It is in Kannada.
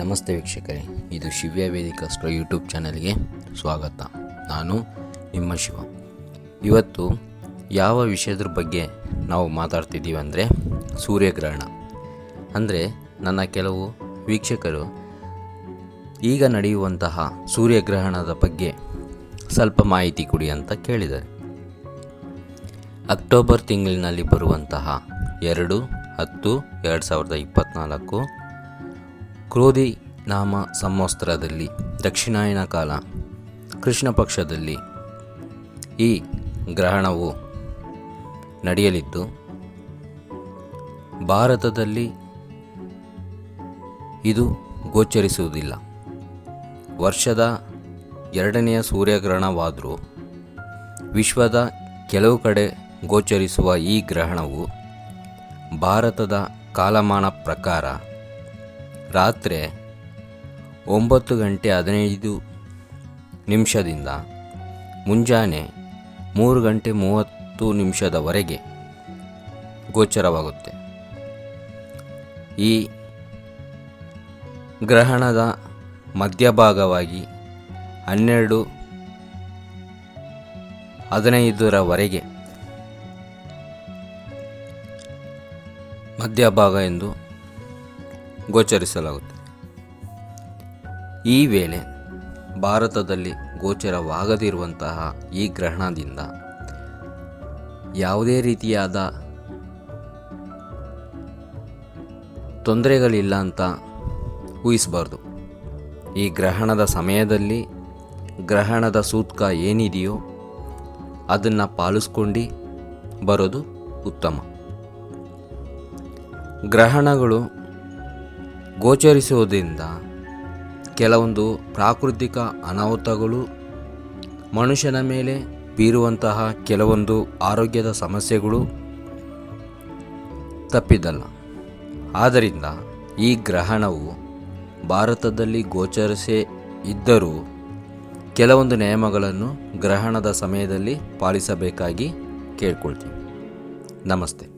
ನಮಸ್ತೆ ವೀಕ್ಷಕರೇ, ಇದು ಶಿವ್ಯ ವೇದಿಕಾಸ್ಟ್ರ ಯೂಟ್ಯೂಬ್ ಚಾನಲ್ಗೆ ಸ್ವಾಗತ. ನಾನು ನಿಮ್ಮ ಶಿವ. ಇವತ್ತು ಯಾವ ವಿಷಯದ ಬಗ್ಗೆ ನಾವು ಮಾತಾಡ್ತಿದ್ದೀವಿ ಅಂದರೆ ಸೂರ್ಯಗ್ರಹಣ. ಅಂದರೆ ನನ್ನ ಕೆಲವು ವೀಕ್ಷಕರು ಈಗ ನಡೆಯುವಂತಹ ಸೂರ್ಯಗ್ರಹಣದ ಬಗ್ಗೆ ಸ್ವಲ್ಪ ಮಾಹಿತಿ ಕೊಡಿ ಅಂತ ಕೇಳಿದ್ದಾರೆ. ಅಕ್ಟೋಬರ್ ತಿಂಗಳಿನಲ್ಲಿ ಬರುವಂತಹ ಎರಡು ಹತ್ತು ಎರಡು ಸಾವಿರದ ಇಪ್ಪತ್ತ್ನಾಲ್ಕು ಕ್ರೋಧಿ ನಾಮ ಸಂವತ್ಸರದಲ್ಲಿ ದಕ್ಷಿಣಾಯನ ಕಾಲ ಕೃಷ್ಣ ಪಕ್ಷದಲ್ಲಿ ಈ ಗ್ರಹಣವು ನಡೆಯಲಿದ್ದು, ಭಾರತದಲ್ಲಿ ಇದು ಗೋಚರಿಸುವುದಿಲ್ಲ. ವರ್ಷದ ಎರಡನೆಯ ಸೂರ್ಯಗ್ರಹಣವಾದರೂ ವಿಶ್ವದ ಕೆಲವು ಕಡೆ ಗೋಚರಿಸುವ ಈ ಗ್ರಹಣವು ಭಾರತದ ಕಾಲಮಾನ ಪ್ರಕಾರ ರಾತ್ರಿ ಒಂಬತ್ತು ಗಂಟೆ ಹದಿನೈದು ನಿಮಿಷದಿಂದ ಮುಂಜಾನೆ ಮೂರು ಗಂಟೆ ಮೂವತ್ತು ನಿಮಿಷದವರೆಗೆ ಗೋಚರವಾಗುತ್ತೆ. ಈ ಗ್ರಹಣದ ಮಧ್ಯಭಾಗವಾಗಿ ಹನ್ನೆರಡು ಹದಿನೈದರವರೆಗೆ ಮಧ್ಯಭಾಗ ಎಂದು ಗೋಚರಿಸಲಾಗುತ್ತದೆ ಈ ವೇಳೆ ಭಾರತದಲ್ಲಿ ಗೋಚರವಾಗದಿರುವಂತಹ ಈ ಗ್ರಹಣದಿಂದ ಯಾವುದೇ ರೀತಿಯಾದ ತೊಂದರೆಗಳಿಲ್ಲ ಅಂತ ಊಹಿಸಬಾರ್ದು. ಈ ಗ್ರಹಣದ ಸಮಯದಲ್ಲಿ ಗ್ರಹಣದ ಸೂತ್ಕ ಏನಿದೆಯೋ ಅದನ್ನು ಪಾಲಿಸ್ಕೊಂಡು ಬರೋದು ಉತ್ತಮ. ಗ್ರಹಣಗಳು ಗೋಚರಿಸುವುದರಿಂದ ಕೆಲವೊಂದು ಪ್ರಾಕೃತಿಕ ಅನಾಹುತಗಳು ಮನುಷ್ಯನ ಮೇಲೆ ಬೀರುವಂತಹ ಕೆಲವೊಂದು ಆರೋಗ್ಯದ ಸಮಸ್ಯೆಗಳು ತಪ್ಪಿದ್ದಲ್ಲ. ಆದ್ದರಿಂದ ಈ ಗ್ರಹಣವು ಭಾರತದಲ್ಲಿ ಗೋಚರಿಸೇ ಇದ್ದರೂ ಕೆಲವೊಂದು ನಿಯಮಗಳನ್ನು ಗ್ರಹಣದ ಸಮಯದಲ್ಲಿ ಪಾಲಿಸಬೇಕಾಗಿ ಕೇಳ್ಕೊಳ್ತೀವಿ. ನಮಸ್ತೆ.